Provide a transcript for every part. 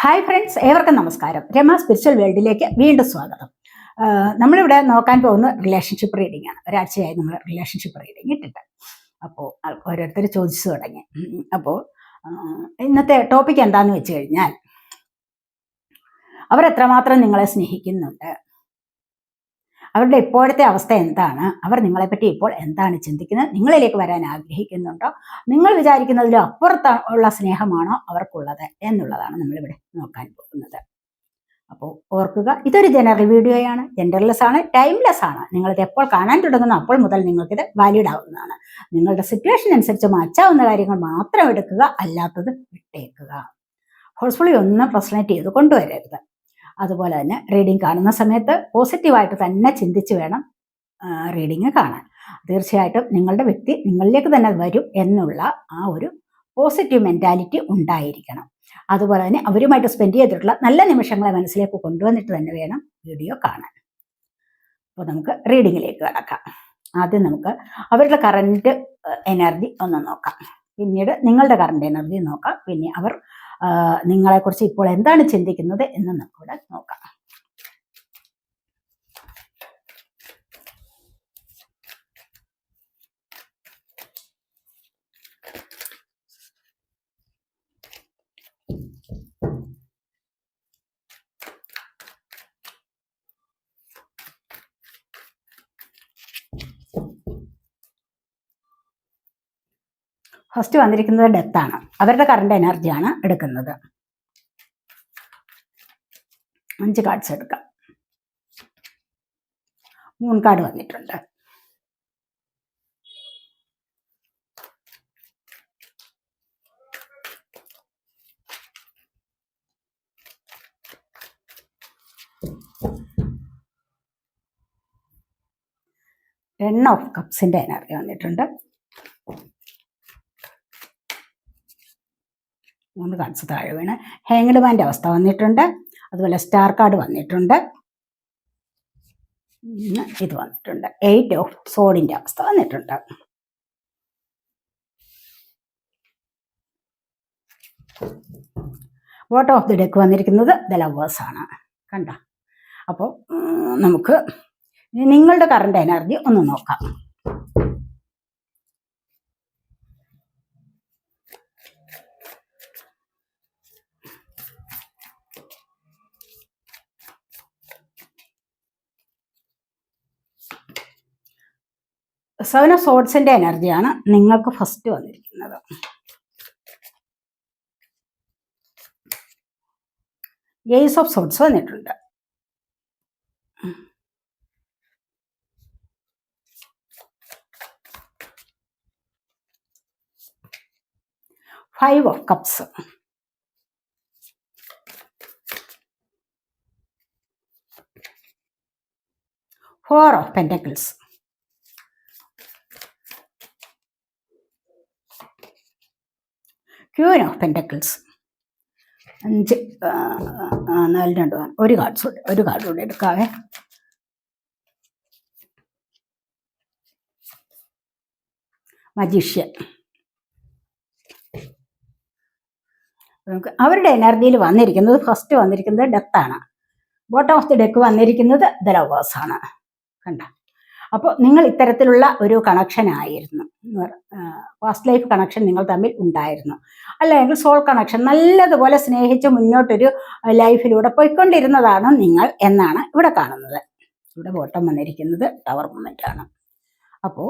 Hi friends ഏവർക്കും നമസ്കാരം. Rama spiritual വേൾഡിലേക്ക് വീണ്ടും സ്വാഗതം. നമ്മളിവിടെ നോക്കാൻ പോകുന്ന റിലേഷൻഷിപ്പ് റീഡിംഗ് ആണ്. ഒരാഴ്ചയായി നമ്മൾ റിലേഷൻഷിപ്പ് റീഡിംഗ് ഇട്ടിട്ട്. അപ്പോൾ ഓരോരുത്തർ ചോദിച്ചു തുടങ്ങി. അപ്പോൾ ഇന്നത്തെ ടോപ്പിക് എന്താണെന്ന് വെച്ച് കഴിഞ്ഞാൽ അവർ എത്രമാത്രം നിങ്ങളെ സ്നേഹിക്കുന്നുണ്ട്? അവരുടെ ഇപ്പോഴത്തെ അവസ്ഥ എന്താണ്? അവർ നിങ്ങളെപ്പറ്റി ഇപ്പോൾ എന്താണ് ചിന്തിക്കുന്നത്? നിങ്ങളിലേക്ക് വരാൻ ആഗ്രഹിക്കുന്നുണ്ടോ? നിങ്ങൾ വിചാരിക്കുന്നതിലും അപ്പുറത്തുള്ള സ്നേഹമാണോ അവർക്കുള്ളത് എന്നുള്ളതാണ് നമ്മളിവിടെ നോക്കാൻ പോകുന്നത്. അപ്പോൾ ഓർക്കുക ഇതൊരു ജനറൽ വീഡിയോയാണ്. ജെൻഡർലെസ് ആണ് ടൈംലെസ് ആണ്. നിങ്ങളിത് എപ്പോൾ കാണാൻ തുടങ്ങുന്ന അപ്പോൾ മുതൽ നിങ്ങൾക്കിത് വാലിഡ് ആവുന്നതാണ്. നിങ്ങളുടെ സിറ്റുവേഷൻ അനുസരിച്ച് മാറ്റാവുന്ന കാര്യങ്ങൾ മാത്രം എടുക്കുക അല്ലാത്തത് വിട്ടേക്കുക. ഫോഴ്സ്ഫുള്ളി ഒന്നും പ്രസനേറ്റ് ചെയ്ത് കൊണ്ടുവരരുത് അതുപോലെ തന്നെ റീഡിംഗ് കാണുന്ന സമയത്ത് പോസിറ്റീവായിട്ട് തന്നെ ചിന്തിച്ച് വേണം റീഡിങ് കാണാൻ. തീർച്ചയായിട്ടും നിങ്ങളുടെ വ്യക്തി നിങ്ങളിലേക്ക് തന്നെ വരും എന്നുള്ള ആ ഒരു പോസിറ്റീവ് മെന്റാലിറ്റി ഉണ്ടായിരിക്കണം. അതുപോലെ തന്നെ അവരുമായിട്ട് സ്പെൻഡ് ചെയ്തിട്ടുള്ള നല്ല നിമിഷങ്ങളെ മനസ്സിലേക്ക് കൊണ്ടുവന്നിട്ട് തന്നെ വേണം വീഡിയോ കാണാൻ. അപ്പോൾ നമുക്ക് റീഡിങ്ങിലേക്ക് കടക്കാം. ആദ്യം നമുക്ക് അവരുടെ കറന്റ് എനർജി ഒന്ന് നോക്കാം. പിന്നീട് നിങ്ങളുടെ കറണ്ട് എനർജി നോക്കാം. പിന്നെ അവർ നിങ്ങളെക്കുറിച്ച് ഇപ്പോൾ എന്താണ് ചിന്തിക്കുന്നത് എന്ന് നമുക്കിവിടെ നോക്കാം. ഫസ്റ്റ് വന്നിരിക്കുന്നത് ഡെത്താണ് അവരുടെ കറണ്ട് എനർജിയാണ് എടുക്കുന്നത്. അഞ്ച് കാർഡ്സ് എടുക്കാം. മൂൺ കാർഡ് വന്നിട്ടുണ്ട്. ടെൻ ഓഫ് കപ്സിന്റെ എനർജി വന്നിട്ടുണ്ട്. മൂന്ന് കാർഡ്സ് താഴെ വീണ്. ഹാങ്ഡ് അവസ്ഥ വന്നിട്ടുണ്ട്. അതുപോലെ സ്റ്റാർ കാർഡ് വന്നിട്ടുണ്ട്. ഇത് വന്നിട്ടുണ്ട്. എയ്റ്റ് ഓഫ് സോഡിന്റെ അവസ്ഥ വന്നിട്ടുണ്ട്. ബോട്ടം ഓഫ് ദി ഡെക്ക് വന്നിരിക്കുന്നത്? ദ ലവേഴ്സ് ആണ്. കണ്ട? അപ്പോൾ നമുക്ക് നിങ്ങളുടെ കറണ്ട് എനർജി ഒന്ന് നോക്കാം. സെവൻ ഓഫ് സോഡ്സിന്റെ എനർജിയാണ് നിങ്ങൾക്ക് ഫസ്റ്റ് വന്നിരിക്കുന്നത്. എയ്സ് ഓഫ് സോഡ്സ് വന്നിട്ടുണ്ട്. Five of cups four of pentacles queen of pentacles അഞ്ച് നാല് രണ്ട്. ഒരു കാർഡ്സ് ഒരു കാർഡ് കൂടെ എടുക്കാവേ. മജീഷ്യൻ നമുക്ക് അവരുടെ എനർജിയിൽ വന്നിരിക്കുന്നത് ഫസ്റ്റ് വന്നിരിക്കുന്നത് ഡെത്താണ് ബോട്ടം ഓഫ് ദി ഡെക്ക് വന്നിരിക്കുന്നത് ദ ലവേഴ്സാണ് കണ്ട? അപ്പോൾ നിങ്ങൾ ഇത്തരത്തിലുള്ള ഒരു കണക്ഷൻ ആയിരുന്നു. ഫാസ്റ്റ് ലൈഫ് കണക്ഷൻ നിങ്ങൾ തമ്മിൽ ഉണ്ടായിരുന്നു. അല്ലെങ്കിൽ സോൾ കണക്ഷൻ നല്ലതുപോലെ സ്നേഹിച്ച് മുന്നോട്ടൊരു ലൈഫിലൂടെ പോയിക്കൊണ്ടിരുന്നതാണ് നിങ്ങൾ എന്നാണ് ഇവിടെ കാണുന്നത്. ഇവിടെ ബോട്ടം വന്നിരിക്കുന്നത് ടവർ മൊമെന്റ് ആണ്. അപ്പോൾ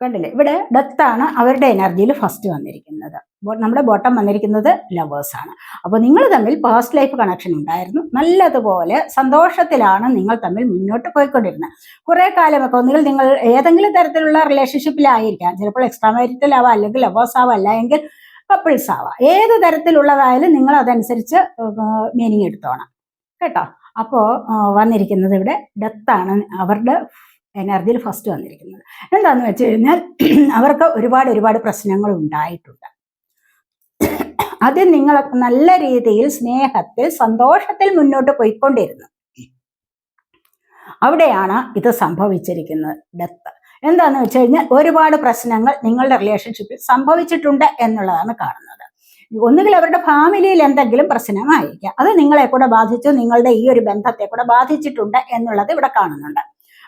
കണ്ടില്ലേ? ഇവിടെ ഡെത്ത് ആണ് അവരുടെ എനർജിയിൽ ഫസ്റ്റ് വന്നിരിക്കുന്നത്. നമ്മുടെ ബോട്ടം വന്നിരിക്കുന്നത് ലവേഴ്സാണ് അപ്പോൾ നിങ്ങൾ തമ്മിൽ പാസ്റ്റ് ലൈഫ് കണക്ഷൻ ഉണ്ടായിരുന്നു. നല്ലതുപോലെ സന്തോഷത്തിലാണ് നിങ്ങൾ തമ്മിൽ മുന്നോട്ട് പോയിക്കൊണ്ടിരുന്നത്. കുറേ കാലമൊക്കെ ഒന്നുകിൽ നിങ്ങൾ ഏതെങ്കിലും തരത്തിലുള്ള റിലേഷൻഷിപ്പിലായിരിക്കാം ചിലപ്പോൾ എക്സ്ട്രാ മാരിറ്റൽ ആവാം അല്ലെങ്കിൽ ലവേഴ്സ് ആവാം അല്ലെങ്കിൽ കപ്പിൾസ് ആവാം. ഏത് തരത്തിലുള്ളതായാലും നിങ്ങൾ അതനുസരിച്ച് മീനിങ് എടുത്തോണം. കേട്ടോ? അപ്പോൾ വന്നിരിക്കുന്നത് ഇവിടെ ഡെത്താണ് അവരുടെ എനർജിയിൽ ഫസ്റ്റ് വന്നിരിക്കുന്നത്. എന്താന്ന് വെച്ച് കഴിഞ്ഞാൽ അവർക്ക് ഒരുപാട് ഒരുപാട് പ്രശ്നങ്ങൾ ഉണ്ടായിട്ടുണ്ട്. അത് നിങ്ങൾ നല്ല രീതിയിൽ സ്നേഹത്തിൽ സന്തോഷത്തിൽ മുന്നോട്ട് പോയിക്കൊണ്ടിരുന്നു. അവിടെയാണ് ഇത് സംഭവിച്ചിരിക്കുന്നത് ഡെത്ത് എന്താന്ന് വെച്ച് കഴിഞ്ഞാൽ ഒരുപാട് പ്രശ്നങ്ങൾ നിങ്ങളുടെ റിലേഷൻഷിപ്പിൽ സംഭവിച്ചിട്ടുണ്ട് എന്നുള്ളതാണ് കാണുന്നത്. ഒന്നുകിൽ അവരുടെ ഫാമിലിയിൽ എന്തെങ്കിലും പ്രശ്നമായിരിക്കാം. അത് നിങ്ങളെ കൂടെ ബാധിച്ചു നിങ്ങളുടെ ഈ ഒരു ബന്ധത്തെ കൂടെ ബാധിച്ചിട്ടുണ്ട് എന്നുള്ളത് ഇവിടെ കാണുന്നുണ്ട്.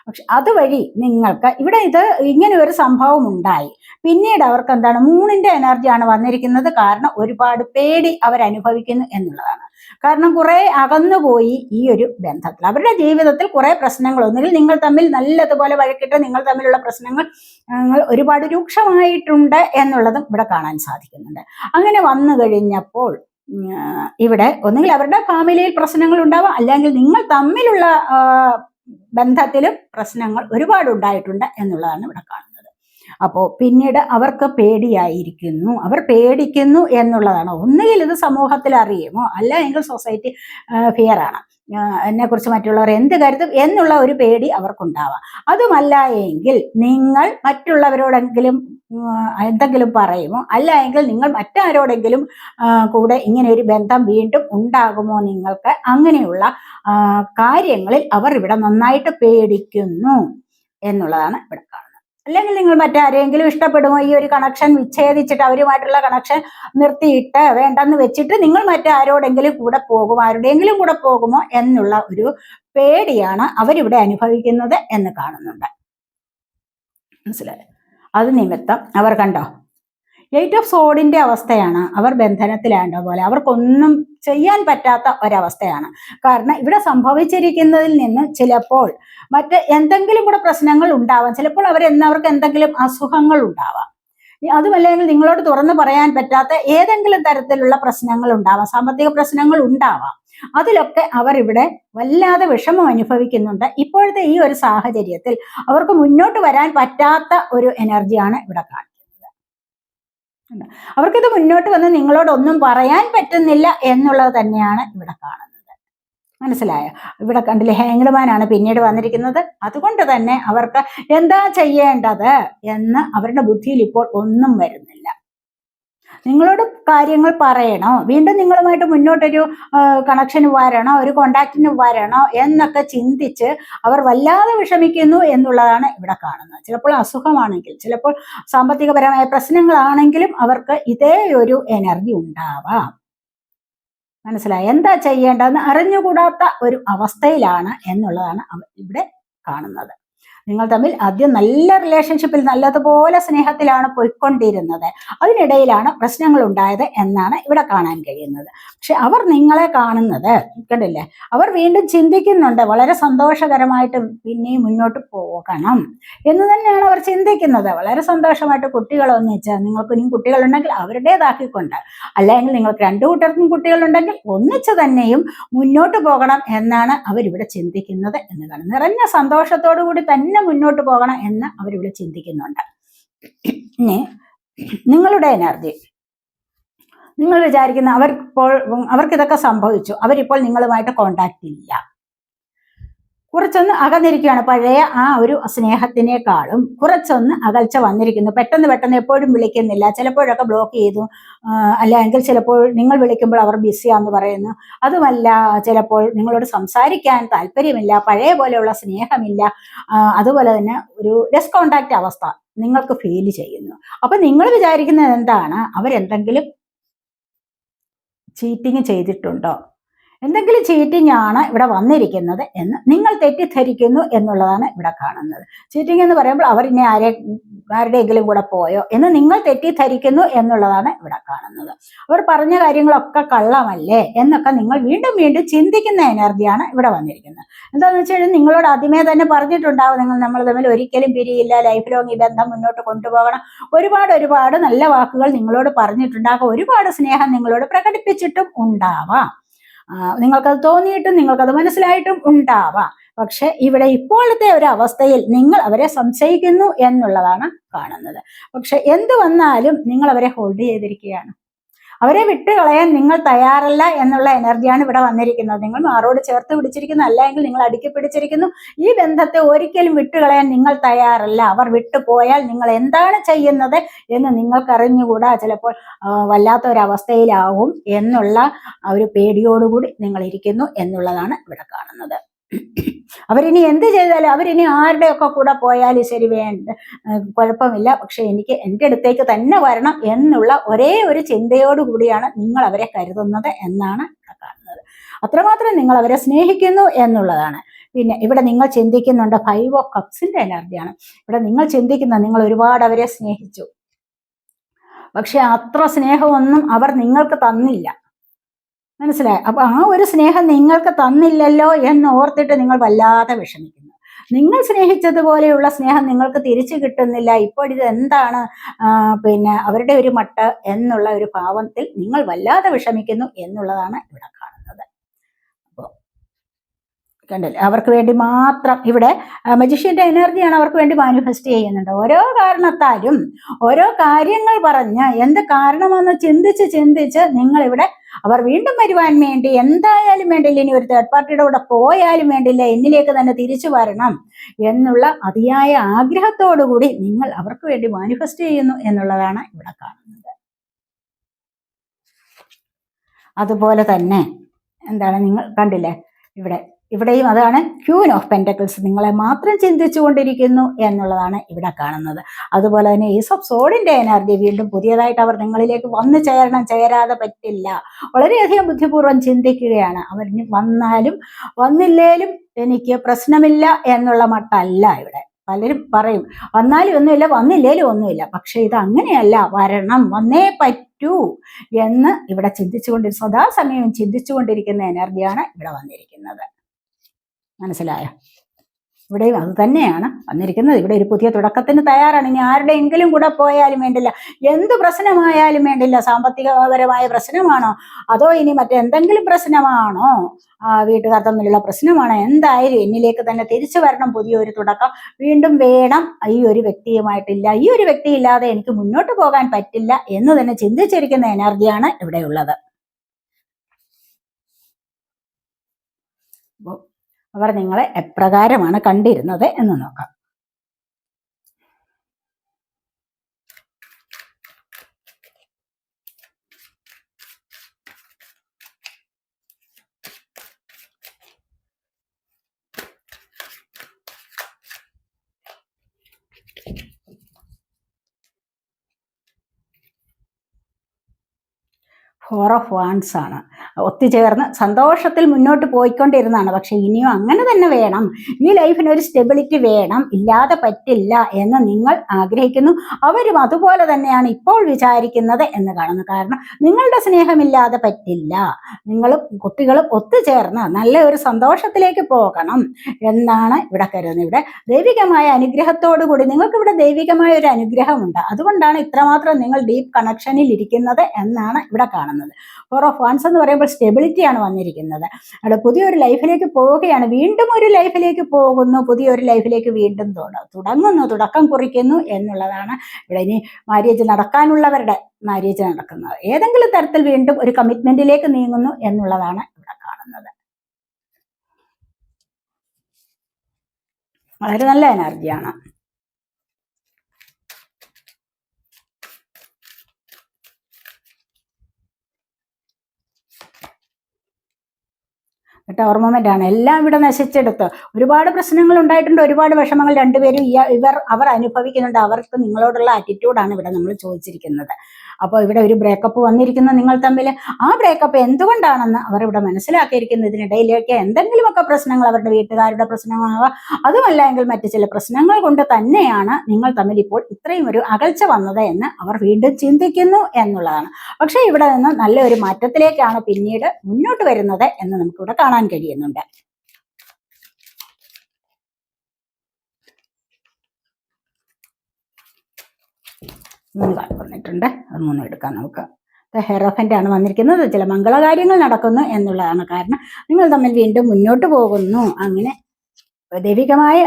പക്ഷെ അതുവഴി നിങ്ങൾക്ക് ഇവിടെ ഇത് ഇങ്ങനെ ഒരു സംഭവം ഉണ്ടായി പിന്നീട് അവർക്ക് എന്താണ് മൂണിന്റെ എനർജിയാണ് വന്നിരിക്കുന്നത്. കാരണം ഒരുപാട് പേടി അവരനുഭവിക്കുന്നു എന്നുള്ളതാണ്. കാരണം കുറെ അകന്നുപോയി ഈ ഒരു ബന്ധത്തിൽ. അവരുടെ ജീവിതത്തിൽ കുറെ പ്രശ്നങ്ങൾ ഒന്നുകിൽ നിങ്ങൾ തമ്മിൽ നല്ലതുപോലെ വഴക്കിട്ട് നിങ്ങൾ തമ്മിലുള്ള പ്രശ്നങ്ങൾ നിങ്ങൾ ഒരുപാട് രൂക്ഷമായിട്ടുണ്ട് എന്നുള്ളതും ഇവിടെ കാണാൻ സാധിക്കുന്നുണ്ട്. അങ്ങനെ വന്നു കഴിഞ്ഞപ്പോൾ ഇവിടെ ഒന്നുകിൽ അവരുടെ ഫാമിലിയിൽ പ്രശ്നങ്ങൾ ഉണ്ടാവാം. അല്ലെങ്കിൽ നിങ്ങൾ തമ്മിലുള്ള ബന്ധത്തിലും പ്രശ്നങ്ങൾ ഒരുപാട് ഉണ്ടായിട്ടുണ്ട് എന്നുള്ളതാണ് ഇവിടെ കാണുന്നത്. അപ്പോൾ പിന്നീട് അവർക്ക് പേടിയായിരിക്കുന്നു. അവർ പേടിക്കുന്നു എന്നുള്ളതാണ്. ഒന്നുകിൽ ഇത് സമൂഹത്തിൽ അറിയുമോ? അല്ല എങ്കിൽ സൊസൈറ്റി ഫിയർ ആണ്. എന്നെ കുറിച്ച് മറ്റുള്ളവർ എന്ത് കരുതും എന്നുള്ള ഒരു പേടി അവർക്കുണ്ടാവാം. അതുമല്ല എങ്കിൽ നിങ്ങൾ മറ്റുള്ളവരോടെങ്കിലും എന്തെങ്കിലും പറയുമോ? അല്ല എങ്കിൽ നിങ്ങൾ മറ്റാരോടെങ്കിലും കൂടെ ഇങ്ങനെ ഒരു ബന്ധം വീണ്ടും ഉണ്ടാകുമോ നിങ്ങൾക്ക്? അങ്ങനെയുള്ള കാര്യങ്ങളിൽ അവർ ഇവിടെ നന്നായിട്ട് പേടിക്കുന്നു എന്നുള്ളതാണ് ഇവിടെ. അല്ലെങ്കിൽ നിങ്ങൾ മറ്റാരെങ്കിലും ഇഷ്ടപ്പെടുമോ ഈ ഒരു കണക്ഷൻ വിച്ഛേദിച്ചിട്ട് അവരുമായിട്ടുള്ള കണക്ഷൻ നിർത്തിയിട്ട് വേണ്ടെന്ന് വെച്ചിട്ട് നിങ്ങൾ മറ്റാരോടെങ്കിലും കൂടെ പോകും ആരുടെയെങ്കിലും കൂടെ പോകുമോ എന്നുള്ള ഒരു പേടിയാണ് അവരിവിടെ അനുഭവിക്കുന്നത് എന്ന് കാണുന്നുണ്ട്. മനസ്സിലായി? അത് നിമിത്തം. അവർ കണ്ടോ? എയ്റ്റ് ഓഫ് സോഡിന്റെ അവസ്ഥയാണ്. അവർ ബന്ധനത്തിലാണ്ട പോലെ. അവർക്കൊന്നും ചെയ്യാൻ പറ്റാത്ത ഒരവസ്ഥയാണ്. കാരണം ഇവിടെ സംഭവിച്ചിരിക്കുന്നതിൽ നിന്ന് ചിലപ്പോൾ മറ്റ് എന്തെങ്കിലും കൂടെ പ്രശ്നങ്ങൾ ഉണ്ടാവാം. ചിലപ്പോൾ അവർ എന്നവർക്ക് എന്തെങ്കിലും അസുഖങ്ങൾ ഉണ്ടാവാം. അതുമല്ലെങ്കിൽ നിങ്ങളോട് തുറന്നു പറയാൻ പറ്റാത്ത ഏതെങ്കിലും തരത്തിലുള്ള പ്രശ്നങ്ങൾ ഉണ്ടാവാം. സാമ്പത്തിക പ്രശ്നങ്ങൾ ഉണ്ടാവാം. അതിലൊക്കെ അവർ ഇവിടെ വല്ലാതെ വിഷമം അനുഭവിക്കുന്നുണ്ട്. ഇപ്പോഴത്തെ ഈ ഒരു സാഹചര്യത്തിൽ അവർക്ക് മുന്നോട്ട് വരാൻ പറ്റാത്ത ഒരു എനർജിയാണ് ഇവിടെ കാണിക്കുന്നത് ഉണ്ട്. അവർക്കിത് മുന്നോട്ട് വന്ന് നിങ്ങളോടൊന്നും പറയാൻ പറ്റുന്നില്ല എന്നുള്ളത് തന്നെയാണ് ഇവിടെ കാണുന്നത്. മനസ്സിലായോ? ഇവിടെ കണ്ടില്ലേ ഹാങ്ഡ്മാനാണ് പിന്നീട് വന്നിരിക്കുന്നത്. അതുകൊണ്ട് തന്നെ അവർക്ക് എന്താ ചെയ്യേണ്ടത് എന്ന് അവരുടെ ബുദ്ധിയിൽ ഇപ്പോൾ ഒന്നും വരുന്നില്ല. നിങ്ങളോട് കാര്യങ്ങൾ പറയണോ? വീണ്ടും നിങ്ങളുമായിട്ട് മുന്നോട്ടൊരു കണക്ഷന് വരണോ? ഒരു കോണ്ടാക്റ്റിന് വരണോ? എന്നൊക്കെ ചിന്തിച്ച് അവർ വല്ലാതെ വിഷമിക്കുന്നു എന്നുള്ളതാണ് ഇവിടെ കാണുന്നത്. ചിലപ്പോൾ അസുഖമാണെങ്കിൽ ചിലപ്പോൾ സാമ്പത്തികപരമായ പ്രശ്നങ്ങളാണെങ്കിലും അവർക്ക് ഇതേ ഒരു എനർജി ഉണ്ടാവാം. മനസ്സിലായി? എന്താ ചെയ്യേണ്ടതെന്ന് അറിഞ്ഞുകൂടാത്ത ഒരു അവസ്ഥയിലാണ് എന്നുള്ളതാണ് ഇവിടെ കാണുന്നത്. നിങ്ങൾ തമ്മിൽ ആദ്യം നല്ല റിലേഷൻഷിപ്പിൽ നല്ലതുപോലെ സ്നേഹത്തിലാണ് പോയിക്കൊണ്ടിരുന്നത്. അതിനിടയിലാണ് പ്രശ്നങ്ങൾ ഉണ്ടായത് എന്നാണ് ഇവിടെ കാണാൻ കഴിയുന്നത്. പക്ഷെ അവർ നിങ്ങളെ കാണുന്നത് കണ്ടില്ലേ? അവർ വീണ്ടും ചിന്തിക്കുന്നുണ്ട് വളരെ സന്തോഷകരമായിട്ട് പിന്നെയും മുന്നോട്ട് പോകണം എന്ന് തന്നെയാണ് അവർ ചിന്തിക്കുന്നത്. വളരെ സന്തോഷമായിട്ട് കുട്ടികളൊന്നിച്ച് നിങ്ങൾക്ക് ഇനിയും കുട്ടികളുണ്ടെങ്കിൽ അവരുടേതാക്കിക്കൊണ്ട് അല്ലെങ്കിൽ നിങ്ങൾക്ക് രണ്ടു കൂട്ടർക്കും കുട്ടികളുണ്ടെങ്കിൽ ഒന്നിച്ച് തന്നെയും മുന്നോട്ട് പോകണം എന്നാണ് അവരിവിടെ ചിന്തിക്കുന്നത് എന്ന് കാണുന്നത്. നിറഞ്ഞ സന്തോഷത്തോടു കൂടി തന്നെ മുന്നോട്ട് പോകണം എന്ന് അവരിവിടെ ചിന്തിക്കുന്നുണ്ട്. ഇനി നിങ്ങളുടെ എനർജി നിങ്ങൾ വിചാരിക്കുന്ന അവർ അവർക്കിപ്പോൾ അവർക്കിതൊക്കെ സംഭവിച്ചു. അവരിപ്പോൾ നിങ്ങളുമായിട്ട് കോണ്ടാക്ട് ഇല്ല. കുറച്ചൊന്ന് അകന്നിരിക്കുകയാണ്. പഴയ ആ ഒരു സ്നേഹത്തിനേക്കാളും കുറച്ചൊന്ന് അകൽച്ച വന്നിരിക്കുന്നു. പെട്ടെന്ന് പെട്ടെന്ന് എപ്പോഴും വിളിക്കുന്നില്ല. ചിലപ്പോഴൊക്കെ ബ്ലോക്ക് ചെയ്തു. അല്ല അല്ലെങ്കിൽ ചിലപ്പോൾ നിങ്ങൾ വിളിക്കുമ്പോൾ അവർ ബിസിയാന്ന് പറയുന്നു. അതുമല്ല ചിലപ്പോൾ നിങ്ങളോട് സംസാരിക്കാൻ താല്പര്യമില്ല. പഴയ പോലെയുള്ള സ്നേഹമില്ല. അതുപോലെ തന്നെ ഒരു ലെസ് കോണ്ടാക്ട് അവസ്ഥ നിങ്ങൾക്ക് ഫീൽ ചെയ്യുന്നു. അപ്പൊ നിങ്ങൾ വിചാരിക്കുന്നത് എന്താണ്? അവരെന്തെങ്കിലും ചീറ്റിങ് ചെയ്തിട്ടുണ്ടോ? എന്തെങ്കിലും ചീറ്റിംഗ് ആണ് ഇവിടെ വന്നിരിക്കുന്നത് എന്ന് നിങ്ങൾ തെറ്റിദ്ധരിക്കുന്നു എന്നുള്ളതാണ് ഇവിടെ കാണുന്നത്. ചീറ്റിംഗ് എന്ന് പറയുമ്പോൾ അവർ ഇനി ആരെ ആരുടെയെങ്കിലും കൂടെ പോയോ എന്ന് നിങ്ങൾ തെറ്റിദ്ധരിക്കുന്നു എന്നുള്ളതാണ് ഇവിടെ കാണുന്നത്. അവർ പറഞ്ഞ കാര്യങ്ങളൊക്കെ കള്ളമല്ലേ എന്നൊക്കെ നിങ്ങൾ വീണ്ടും വീണ്ടും ചിന്തിക്കുന്ന എനർജിയാണ് ഇവിടെ വന്നിരിക്കുന്നത്. എന്താണെന്ന് വെച്ച് കഴിഞ്ഞാൽ നിങ്ങളോട് ആദ്യമേ തന്നെ പറഞ്ഞിട്ടുണ്ടാവും നിങ്ങൾ നമ്മൾ തമ്മിൽ ഒരിക്കലും പിരിയില്ല ലൈഫ് ലോങ് ഈ ബന്ധം മുന്നോട്ട് കൊണ്ടുപോകണം. ഒരുപാട് ഒരുപാട് നല്ല വാക്കുകൾ നിങ്ങളോട് പറഞ്ഞിട്ടുണ്ടാകും. ഒരുപാട് സ്നേഹം നിങ്ങളോട് പ്രകടിപ്പിച്ചിട്ടും ഉണ്ടാവാം. നിങ്ങൾക്കത് തോന്നിയിട്ടും നിങ്ങൾക്കത് മനസ്സിലായിട്ടും ഉണ്ടാവാം. പക്ഷെ ഇവിടെ ഇപ്പോഴത്തെ ഒരു അവസ്ഥയിൽ നിങ്ങൾ അവരെ സംശയിക്കുന്നു എന്നുള്ളതാണ് കാണുന്നത്. പക്ഷെ എന്ത് വന്നാലും നിങ്ങൾ അവരെ ഹോൾഡ് ചെയ്തിരിക്കുകയാണ്. അവരെ വിട്ടുകളയാൻ നിങ്ങൾ തയ്യാറല്ല എന്നുള്ള എനർജിയാണ് ഇവിടെ വന്നിരിക്കുന്നത്. നിങ്ങൾ മാറോട് ചേർത്ത് പിടിച്ചിരിക്കുന്നു അല്ലെങ്കിൽ നിങ്ങൾ അടുക്കി പിടിച്ചിരിക്കുന്നു. ഈ ബന്ധത്തെ ഒരിക്കലും വിട്ടുകളയാൻ നിങ്ങൾ തയ്യാറല്ല. അവർ വിട്ടുപോയാൽ നിങ്ങൾ എന്താണ് ചെയ്യുന്നത് എന്ന് നിങ്ങൾക്കറിഞ്ഞുകൂടാ. ചിലപ്പോൾ വല്ലാത്തൊരവസ്ഥയിലാവും വല്ലാത്ത എന്നുള്ള ഒരു പേടിയോടുകൂടി നിങ്ങൾ ഇരിക്കുന്നു എന്നുള്ളതാണ് ഇവിടെ കാണുന്നത്. അവരിനി എന്ത് ചെയ്താലും അവരിനി ആരുടെയൊക്കെ കൂടെ പോയാലും ശരി വേണ്ട കുഴപ്പമില്ല. പക്ഷെ എനിക്ക് എന്റെ അടുത്തേക്ക് തന്നെ വരണം എന്നുള്ള ഒരേ ഒരു ചിന്തയോടു കൂടിയാണ് നിങ്ങൾ അവരെ കരുതുന്നത് എന്നാണ് കാണുന്നത്. അത്രമാത്രം നിങ്ങൾ അവരെ സ്നേഹിക്കുന്നു എന്നുള്ളതാണ്. പിന്നെ ഇവിടെ നിങ്ങൾ ചിന്തിക്കുന്നുണ്ട് ഫൈവ് ഓഫ് കപ്സിന്റെ എനർജിയാണ് ഇവിടെ നിങ്ങൾ ചിന്തിക്കുന്ന നിങ്ങൾ ഒരുപാട് അവരെ സ്നേഹിച്ചു. പക്ഷെ അത്ര സ്നേഹമൊന്നും അവർ നിങ്ങൾക്ക് തന്നില്ല. മനസ്സിലായി? അപ്പൊ ആ ഒരു സ്നേഹം നിങ്ങൾക്ക് തന്നില്ലല്ലോ എന്ന് ഓർത്തിട്ട് നിങ്ങൾ വല്ലാതെ വിഷമിക്കുന്നു. നിങ്ങൾ സ്നേഹിച്ചതുപോലെയുള്ള സ്നേഹം നിങ്ങൾക്ക് തിരിച്ചു കിട്ടുന്നില്ല. ഇപ്പോൾ ഇത് എന്താണ് പിന്നെ അവരുടെ ഒരു മട്ട് എന്നുള്ള ഒരു ഭാവത്തിൽ നിങ്ങൾ വല്ലാതെ വിഷമിക്കുന്നു എന്നുള്ളതാണ് ഇവിടെ കണ്ടില്ലേ? അവർക്ക് വേണ്ടി മാത്രം ഇവിടെ മജിഷ്യന്റെ എനർജിയാണ് അവർക്ക് വേണ്ടി മാനിഫെസ്റ്റ് ചെയ്യുന്നുണ്ട്. ഓരോ കാരണത്താലും ഓരോ കാര്യങ്ങൾ പറഞ്ഞ് എന്ത് കാരണമെന്ന് ചിന്തിച്ച് ചിന്തിച്ച് നിങ്ങൾ ഇവിടെ അവർ വീണ്ടും വരുവാൻ വേണ്ടി എന്തായാലും വേണ്ടില്ല. ഇനി ഒരു തേർഡ് പാർട്ടിയുടെ കൂടെ പോയാലും വേണ്ടില്ല. എന്നിലേക്ക് തന്നെ തിരിച്ചു വരണം എന്നുള്ള അതിയായ ആഗ്രഹത്തോടുകൂടി നിങ്ങൾ അവർക്ക് വേണ്ടി മാനിഫെസ്റ്റ് ചെയ്യുന്നു എന്നുള്ളതാണ് ഇവിടെ കാണുന്നത്. അതുപോലെ തന്നെ എന്താണ് നിങ്ങൾ കണ്ടില്ലേ? ഇവിടെ ഇവിടെയും അതാണ് ക്യൂൻ ഓഫ് പെന്റക്കിൾസ്. നിങ്ങളെ മാത്രം ചിന്തിച്ചുകൊണ്ടിരിക്കുന്നു എന്നുള്ളതാണ് ഇവിടെ കാണുന്നത്. അതുപോലെ തന്നെ ഈസ് ഓഫ് സോഡിന്റെ എനർജി വീണ്ടും പുതിയതായിട്ട് അവർ നിങ്ങളിലേക്ക് വന്നു ചേരണം. ചേരാതെ പറ്റില്ല. വളരെയധികം ബുദ്ധിപൂർവം ചിന്തിക്കുകയാണ്. അവർ വന്നാലും വന്നില്ലേലും എനിക്ക് പ്രശ്നമില്ല എന്നുള്ള മട്ടല്ല ഇവിടെ. പലരും പറയും വന്നാലും ഒന്നുമില്ല വന്നില്ലേലും ഒന്നുമില്ല. പക്ഷേ ഇത് അങ്ങനെയല്ല. വരണം. വന്നേ പറ്റൂ എന്ന് ഇവിടെ ചിന്തിച്ചുകൊണ്ടിരി സദാസമയം ചിന്തിച്ചുകൊണ്ടിരിക്കുന്ന എനർജിയാണ് ഇവിടെ വന്നിരിക്കുന്നത്. മനസ്സിലായോ? ഇവിടെയും അത് തന്നെയാണ്. വന്നിരിക്കുന്നത് ഇവിടെ ഒരു പുതിയ തുടക്കത്തിന് തയ്യാറാണ്. ഇനി ആരുടെയെങ്കിലും കൂടെ പോയാലും വേണ്ടില്ല. എന്ത് പ്രശ്നമായാലും വേണ്ടില്ല. സാമ്പത്തികപരമായ പ്രശ്നമാണോ? അതോ ഇനി മറ്റെന്തെങ്കിലും പ്രശ്നമാണോ? ആ വീട്ടുകാർ തമ്മിലുള്ള പ്രശ്നമാണോ? എന്തായാലും എന്നിലേക്ക് തന്നെ തിരിച്ചു വരണം പുതിയൊരു തുടക്കം. വീണ്ടും വേണം. ഈ ഒരു വ്യക്തിയുമായിട്ടില്ല. ഈ ഒരു വ്യക്തി ഇല്ലാതെ എനിക്ക് മുന്നോട്ട് പോകാൻ പറ്റില്ല എന്ന് തന്നെ ചിന്തിച്ചിരിക്കുന്ന എനർജിയാണ് ഇവിടെയുള്ളത്. അവർ നിങ്ങളെ എപ്രകാരമാണ് കണ്ടിരുന്നത് എന്ന് നോക്കാം. ഫോർ ഓഫ് വാൻസ് ആണ്. ഒത്തുചേർന്ന് സന്തോഷത്തിൽ മുന്നോട്ട് പോയിക്കൊണ്ടിരുന്നതാണ്. പക്ഷെ ഇനിയും അങ്ങനെ തന്നെ വേണം. ഈ ലൈഫിന് ഒരു സ്റ്റെബിലിറ്റി വേണം. ഇല്ലാതെ പറ്റില്ല എന്ന് നിങ്ങൾ ആഗ്രഹിക്കുന്നു. അവരും അതുപോലെ തന്നെയാണ് ഇപ്പോൾ വിചാരിക്കുന്നത് എന്ന് കാണുന്നു. കാരണം നിങ്ങളുടെ സ്നേഹമില്ലാതെ പറ്റില്ല. നിങ്ങളും കുട്ടികളും ഒത്തുചേർന്ന് നല്ല ഒരു സന്തോഷത്തിലേക്ക് പോകണം എന്നാണ് ഇവിടെ കരുതുന്നത്. ഇവിടെ ദൈവികമായ അനുഗ്രഹത്തോടു കൂടി നിങ്ങൾക്ക് ഇവിടെ ദൈവികമായ ഒരു അനുഗ്രഹമുണ്ട്. അതുകൊണ്ടാണ് ഇത്രമാത്രം നിങ്ങൾ ഡീപ്പ് കണക്ഷനിൽ ഇരിക്കുന്നത് എന്നാണ് ഇവിടെ കാണുന്നത്. ഫോർ ഓഫ് വൺസ് എന്ന് പറയുമ്പോൾ സ്റ്റെബിലിറ്റിയാണ് വന്നിരിക്കുന്നത്. അവിടെ പുതിയൊരു ലൈഫിലേക്ക് പോവുകയാണ്. വീണ്ടും ഒരു ലൈഫിലേക്ക് പോകുന്നു. പുതിയൊരു ലൈഫിലേക്ക് വീണ്ടും തുട- തുടങ്ങുന്നു. തുടക്കം കുറിക്കുന്നു എന്നുള്ളതാണ് ഇവിടെ ഇനി മാര്യേജ് നടക്കാനുള്ളവരുടെ മാര്യേജ് നടക്കുന്നത്. ഏതെങ്കിലും തരത്തിൽ വീണ്ടും ഒരു കമ്മിറ്റ്മെന്റിലേക്ക് നീങ്ങുന്നു എന്നുള്ളതാണ് ഇവിടെ കാണുന്നത്. വളരെ നല്ല എനർജിയാണ് ടവർ ഓർമ്മമെന്റാണ് ആണ് എല്ലാം ഇവിടെ നശിച്ചെടുത്ത്. ഒരുപാട് പ്രശ്നങ്ങൾ ഉണ്ടായിട്ടുണ്ട്. ഒരുപാട് വിഷമങ്ങൾ രണ്ടുപേരും ഇവർ അവർ അനുഭവിക്കുന്നുണ്ട്. അവർക്ക് നിങ്ങളോടുള്ള ആറ്റിറ്റ്യൂഡാണ് ഇവിടെ നമ്മൾ ചോദിച്ചിരിക്കുന്നത്. അപ്പോൾ ഇവിടെ ഒരു ബ്രേക്കപ്പ് വന്നിരിക്കുന്ന നിങ്ങൾ തമ്മിൽ. ആ ബ്രേക്കപ്പ് എന്തുകൊണ്ടാണെന്ന് അവർ ഇവിടെ മനസ്സിലാക്കിയിരിക്കുന്നു. ഇതിനിടയിലേക്ക് എന്തെങ്കിലുമൊക്കെ പ്രശ്നങ്ങൾ അവരുടെ വീട്ടുകാരുടെ പ്രശ്നമാവാം അതുമല്ല എങ്കിൽ മറ്റു ചില പ്രശ്നങ്ങൾ കൊണ്ട് തന്നെയാണ് നിങ്ങൾ തമ്മിൽ ഇപ്പോൾ ഇത്രയും ഒരു അകൽച്ച വന്നത് എന്ന് അവർ വീണ്ടും ചിന്തിക്കുന്നു എന്നുള്ളതാണ്. പക്ഷേ ഇവിടെ നിന്ന് നല്ലൊരു മാറ്റത്തിലേക്കാണ് പിന്നീട് മുന്നോട്ട് വരുന്നത് എന്ന് നമുക്കിവിടെ കാണാൻ കഴിയുന്നുണ്ട്. മൂന്ന് കാർഡ് വന്നിട്ടുണ്ട്. അത് മൂന്നും എടുക്കാം നമുക്ക് ഹെറോഫന്റ് ആണ് വന്നിരിക്കുന്നത്. ചില മംഗളകാര്യങ്ങൾ നടക്കുന്നു എന്നുള്ളതാണ് കാരണം. നിങ്ങൾ തമ്മിൽ വീണ്ടും മുന്നോട്ട് പോകുന്നു. അങ്ങനെ ദൈവികമായ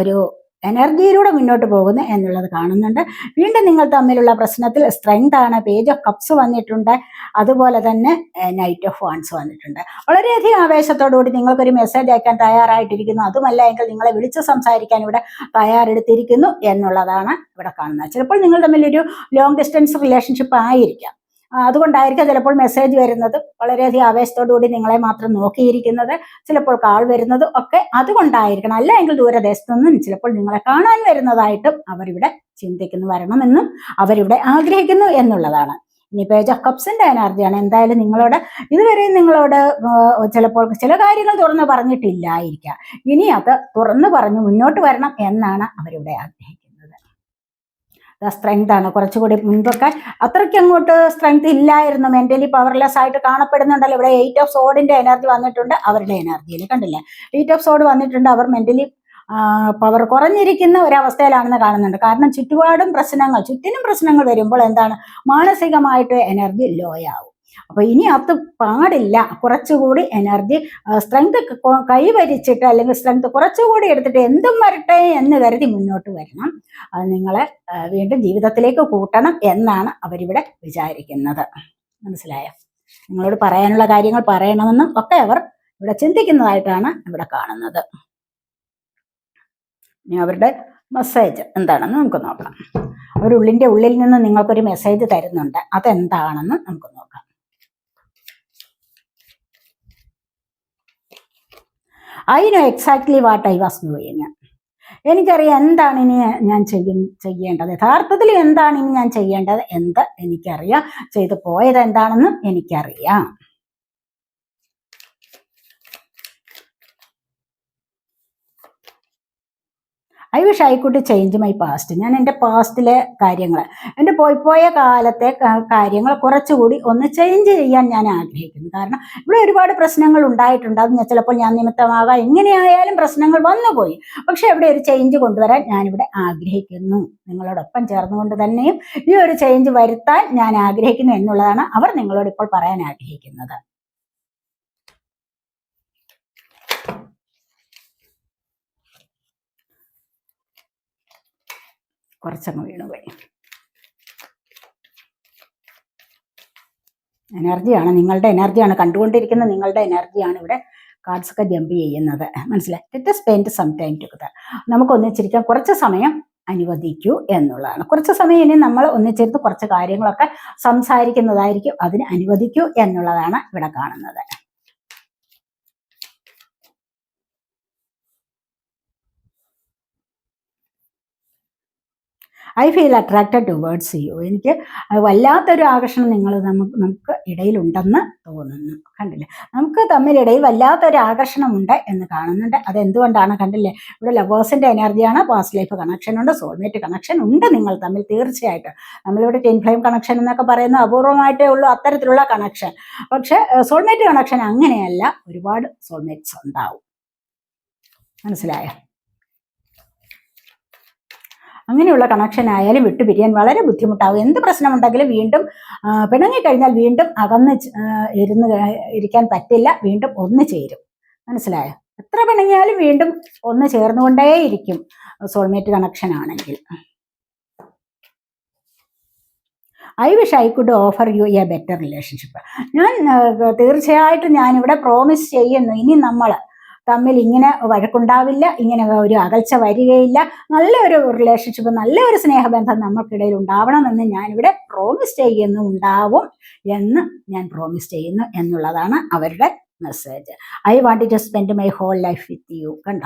ഒരു എനർജിയിലൂടെ മുന്നോട്ട് പോകുന്നു എന്നുള്ളത് കാണുന്നുണ്ട്. വീണ്ടും നിങ്ങൾ തമ്മിലുള്ള പ്രശ്നത്തിൽ സ്ട്രെങ്ത് ആണ്. പേജ് ഓഫ് കപ്സ് വന്നിട്ടുണ്ട്. അതുപോലെ തന്നെ നൈറ്റ് ഓഫ് വാൺസ് വന്നിട്ടുണ്ട്. വളരെയധികം ആവേശത്തോടുകൂടി നിങ്ങൾക്കൊരു മെസ്സേജ് അയക്കാൻ തയ്യാറായിട്ടിരിക്കുന്നു. അതുമല്ല എങ്കിൽ നിങ്ങളെ വിളിച്ച് സംസാരിക്കാൻ ഇവിടെ തയ്യാറെടുത്തിരിക്കുന്നു എന്നുള്ളതാണ് ഇവിടെ കാണുന്നത്. ചിലപ്പോൾ നിങ്ങൾ തമ്മിൽ ഒരു ലോങ് ഡിസ്റ്റൻസ് റിലേഷൻഷിപ്പ് ആയിരിക്കാം. അതുകൊണ്ടായിരിക്കും ചിലപ്പോൾ മെസ്സേജ് വരുന്നത്. വളരെയധികം ആവേശത്തോടു കൂടി നിങ്ങളെ മാത്രം നോക്കിയിരിക്കുന്നത്. ചിലപ്പോൾ കാൾ വരുന്നത് ഒക്കെ അതുകൊണ്ടായിരിക്കണം. അല്ല എങ്കിൽ ദൂരദേശത്തു നിന്നും ചിലപ്പോൾ നിങ്ങളെ കാണാൻ വരുന്നതായിട്ടും അവരിവിടെ ചിന്തിക്കുന്നു വരണമെന്നും അവരിവിടെ ആഗ്രഹിക്കുന്നു എന്നുള്ളതാണ്. ഇനി പേജ് ഓഫ് കപ്സിന്റെ എനർജിയാണ് എന്തായാലും നിങ്ങളോട് ഇതുവരെ നിങ്ങളോട് ചിലപ്പോൾ ചില കാര്യങ്ങൾ തുറന്ന് പറഞ്ഞിട്ടില്ലായിരിക്കാം. ഇനി അത് തുറന്നു പറഞ്ഞു മുന്നോട്ട് വരണം എന്നാണ് അവരിവിടെ ആഗ്രഹിക്കുന്നത് സ്ട്രെങ്ത് ആണ്. കുറച്ചുകൂടി മുൻപൊക്കെ അത്രയ്ക്ക് അങ്ങോട്ട് സ്ട്രെങ്ത് ഇല്ലായിരുന്നു. മെന്റലി പവർലെസ് ആയിട്ട് കാണപ്പെടുന്നുണ്ടല്ലോ. ഇവിടെ എയ്റ്റ് ഓഫ് സോഡിന്റെ എനർജി വന്നിട്ടുണ്ട്. അവരുടെ എനർജിയിൽ കണ്ടില്ല? എയ്റ്റ് ഓഫ് സോഡ് വന്നിട്ടുണ്ട്. അവർ മെന്റലി പവർ കുറഞ്ഞിരിക്കുന്ന ഒരവസ്ഥയിലാണെന്ന് കാണുന്നുണ്ട്. കാരണം ചുറ്റുപാടും പ്രശ്നങ്ങൾ ചുറ്റിനും പ്രശ്നങ്ങൾ വരുമ്പോൾ എന്താണ്? മാനസികമായിട്ട് എനർജി ലോ അപ്പൊ ഇനി അത് പാടില്ല. കുറച്ചുകൂടി എനർജി സ്ട്രെങ്ത് കൈവരിച്ചിട്ട് അല്ലെങ്കിൽ സ്ട്രെങ്ത് കുറച്ചുകൂടി എടുത്തിട്ട് എന്തും വരട്ടെ എന്ന് കരുതി മുന്നോട്ട് വരണം. അത് നിങ്ങളെ വീണ്ടും ജീവിതത്തിലേക്ക് കൂട്ടണം എന്നാണ് അവരിവിടെ വിചാരിക്കുന്നത്. മനസ്സിലായോ? നിങ്ങളോട് പറയാനുള്ള കാര്യങ്ങൾ പറയണമെന്നും ഒക്കെ അവർ ഇവിടെ ചിന്തിക്കുന്നതായിട്ടാണ് ഇവിടെ കാണുന്നത്. ഇനി അവരുടെ മെസ്സേജ് എന്താണെന്ന് നമുക്ക് നോക്കാം. അവരുള്ളിന്റെ ഉള്ളിൽ നിന്ന് നിങ്ങൾക്കൊരു മെസ്സേജ് തരുന്നുണ്ട്. അതെന്താണെന്ന് നമുക്ക് നോക്കാം I know exactly what I was doing എനിക്കറിയാം എന്താണ് ഇനി ഞാൻ ചെയ്യ ചെയ്യേണ്ടത്. യഥാർത്ഥത്തിൽ എന്താണ് ഇനി ഞാൻ ചെയ്യേണ്ടത്? എന്ത് എനിക്കറിയാം. ചെയ്തു പോയത് എന്താണെന്നും എനിക്കറിയാം. I wish I could change my past ഞാൻ എന്റെ പാസ്റ്റിലെ കാര്യങ്ങൾ എന്റെ പോയി പോയ കാലത്തെ കാര്യങ്ങൾ കുറച്ചുകൂടി ഒന്ന് ചേഞ്ച് ചെയ്യാൻ ഞാൻ ആഗ്രഹിക്കുന്നു. കാരണം ഇവിടെ ഒരുപാട് പ്രശ്നങ്ങൾ ഉണ്ടായിട്ടുണ്ട്. അത് ഞാൻ ചിലപ്പോൾ ഞാൻ നിമിത്തമാകാം. എങ്ങനെയായാലും പ്രശ്നങ്ങൾ വന്നുപോയി പക്ഷെ ഇവിടെ ഒരു ചേഞ്ച് കൊണ്ടുവരാൻ ഞാനിവിടെ ആഗ്രഹിക്കുന്നു. നിങ്ങളോടൊപ്പം ചേർന്നുകൊണ്ട് തന്നെയും ഈ ഒരു ചേഞ്ച് വരുത്താൻ ഞാൻ ആഗ്രഹിക്കുന്നു എന്നുള്ളതാണ് അവർ നിങ്ങളോട് ഇപ്പോൾ പറയാൻ ആഗ്രഹിക്കുന്നത്. കുറച്ചങ്ങ് വീണുപോയി എനർജിയാണ് നിങ്ങളുടെ എനർജിയാണ് കണ്ടുകൊണ്ടിരിക്കുന്ന നിങ്ങളുടെ എനർജിയാണ് ഇവിടെ കാർഡ്സൊക്കെ ജമ്പ് ചെയ്യുന്നത്. മനസ്സിലായി? Let spend some time together നമുക്ക് ഒന്നിച്ചിരിക്കാൻ കുറച്ച് സമയം അനുവദിക്കൂ എന്നുള്ളതാണ്. കുറച്ച് സമയം ഇനി നമ്മൾ ഒന്നിച്ചിരുന്ന് കുറച്ച് കാര്യങ്ങളൊക്കെ സംസാരിക്കുന്നതായിരിക്കും. അതിന് അനുവദിക്കൂ എന്നുള്ളതാണ് ഇവിടെ കാണുന്നത്. I feel attracted towards you എനിക്ക് വല്ലാത്തൊരു ആകർഷണം നിങ്ങൾ നമുക്ക് നമുക്ക് ഇടയിലുണ്ടെന്ന് തോന്നുന്നു. കണ്ടില്ലേ? നമുക്ക് തമ്മിലിടയിൽ വല്ലാത്തൊരു ആകർഷണമുണ്ട് എന്ന് കാണുന്നുണ്ട്. അതെന്തുകൊണ്ടാണ് കണ്ടില്ലേ? ഇവിടെ ലവേഴ്സിന്റെ എനർജിയാണ് പാസ്റ്റ് ലൈഫ് കണക്ഷൻ ഉണ്ട് സോൾമേറ്റ് കണക്ഷൻ ഉണ്ട് നിങ്ങൾ തമ്മിൽ തീർച്ചയായിട്ടും. നമ്മളിവിടെ ടെൻ ഫ്ലെയിം കണക്ഷൻ എന്നൊക്കെ പറയുന്ന അപൂർവമായിട്ടേ ഉള്ളൂ അത്തരത്തിലുള്ള കണക്ഷൻ പക്ഷേ സോൾമേറ്റ് കണക്ഷൻ അങ്ങനെയല്ല. ഒരുപാട് സോൾമേറ്റ്സ് ഉണ്ടാവും. മനസ്സിലായോ? അങ്ങനെയുള്ള കണക്ഷൻ ആയാലും വിട്ടുപിരിയാൻ വളരെ ബുദ്ധിമുട്ടാകും. എന്ത് പ്രശ്നമുണ്ടെങ്കിലും വീണ്ടും പിണങ്ങിക്കഴിഞ്ഞാൽ വീണ്ടും അകന്ന് ഇരുന്ന് ഇരിക്കാൻ പറ്റില്ല വീണ്ടും ഒന്ന് ചേരും. മനസ്സിലായോ? എത്ര പിണങ്ങിയാലും വീണ്ടും ഒന്ന് ചേർന്നുകൊണ്ടേയിരിക്കും സോൾമേറ്റ് കണക്ഷൻ ആണെങ്കിൽ. I wish I could offer you a better relationship ഞാൻ തീർച്ചയായിട്ടും ഞാനിവിടെ പ്രോമിസ് ചെയ്യുന്നു. ഇനി നമ്മൾ തമ്മിൽ ഇങ്ങനെ വഴക്കുണ്ടാവില്ല ഇങ്ങനെ ഒരു അകൽച്ച വരികയില്ല. നല്ലൊരു റിലേഷൻഷിപ്പ് നല്ലൊരു സ്നേഹബന്ധം നമ്മൾക്കിടയിൽ ഉണ്ടാവണമെന്ന് ഞാനിവിടെ പ്രോമിസ് ചെയ്യുന്നു ഉണ്ടാവും എന്ന് ഞാൻ പ്രോമിസ് ചെയ്യുന്നു എന്നുള്ളതാണ് അവരുടെ message I want to spend my whole life with you കണ്ട?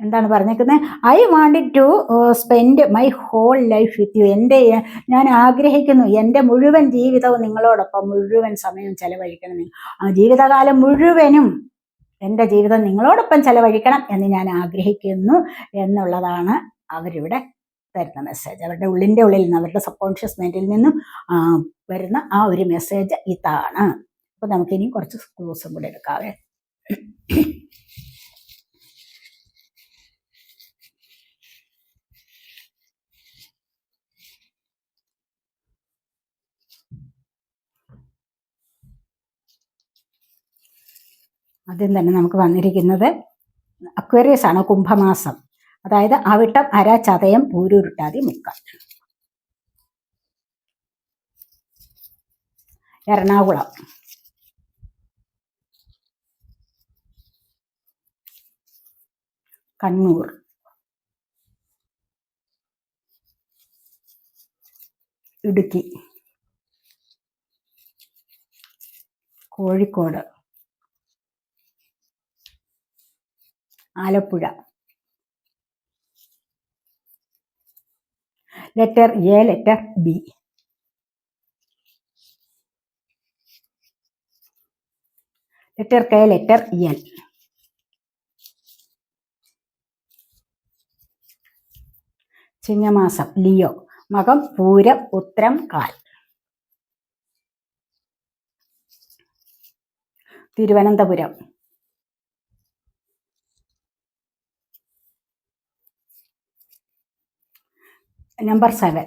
എന്താണ് പറഞ്ഞേക്കുന്നത് I want to spend my whole life with you എന്റെ ഞാൻ ആഗ്രഹിക്കുന്നു എന്റെ മുഴുവൻ ജീവിതവും നിങ്ങളോടൊപ്പം മുഴുവൻ സമയം ചെലവഴിക്കണം. ജീവിതകാലം മുഴുവനും എന്റെ ജീവിതം നിങ്ങളോടൊപ്പം ചെലവഴിക്കണം എന്ന് ഞാൻ ആഗ്രഹിക്കുന്നു എന്നുള്ളതാണ് അവരിവിടെ തരുന്ന മെസ്സേജ് അവരുടെ ഉള്ളിന്റെ ഉള്ളിൽ നിന്ന് അവരുടെ സബ് കോൺഷ്യസ് മൈൻഡിൽ നിന്നും വരുന്ന ആ ഒരു മെസ്സേജ് ഇതാണ്. അപ്പോൾ നമുക്കിനി കുറച്ച് ക്ലൂസും കൂടെ എടുക്കാവേ ആദ്യം തന്നെ നമുക്ക് വന്നിരിക്കുന്നത് അക്വേറിയസ് ആണ് കുംഭമാസം. അതായത് അവിട്ടം അര ചതയം പൂരുരുട്ടാതി മുക്ക Ernakulam. Kannur. Idukki. Kozhikode. Alappuzha. Letter A letter B letter K letter L ചിങ്ങമാസം ലിയോ. മകം പൂരം ഉത്രം കാൽ. Thiruvananthapuram. Number seven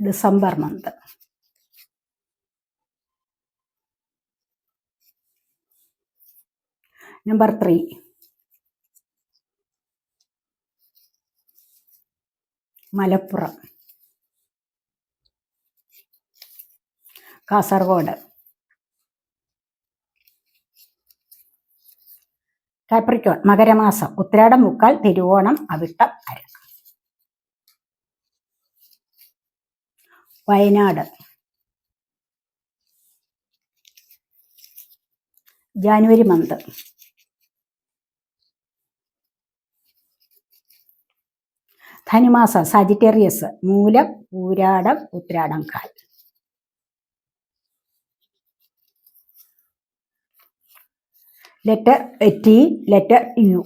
December month number three Malappuram. Kasaragod. Capricorn മകരമാസം. Uthradam മുക്കാൽ തിരുവോണം അവിട്ടം അര വയനാട്. ജാനുവരി മന്ത് ധനുമാസം സജിറ്റേറിയസ് മൂലം പൂരാടം ഉത്രാടം കാൽ ലെറ്റർ ടി ലെറ്റർ യു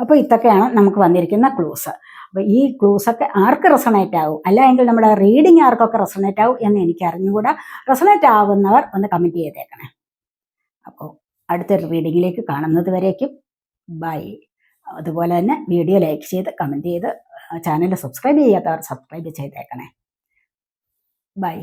അപ്പോൾ ഇതൊക്കെയാണ് നമുക്ക് വന്നിരിക്കുന്ന ക്ലൂസ് അപ്പോൾ ഈ ക്ലൂസൊക്കെ ആർക്ക് റെസണേറ്റ് ആവും? അല്ല എങ്കിൽ നമ്മുടെ റീഡിങ് ആർക്കൊക്കെ റെസണേറ്റ് ആവും എന്ന് എനിക്ക് അറിഞ്ഞുകൂടാ? റെസണേറ്റ് ആവുന്നവർ ഒന്ന് കമന്റ് ചെയ്തേക്കണേ. അപ്പോൾ അടുത്തൊരു റീഡിങ്ങിലേക്ക് കാണുന്നത് വരേക്കും. ബൈ അതുപോലെ തന്നെ വീഡിയോ ലൈക്ക് ചെയ്ത് കമന്റ് ചെയ്ത് ചാനൽ സബ്സ്ക്രൈബ് ചെയ്യാത്തവർ സബ്സ്ക്രൈബ് ചെയ്തേക്കണേ. ബൈ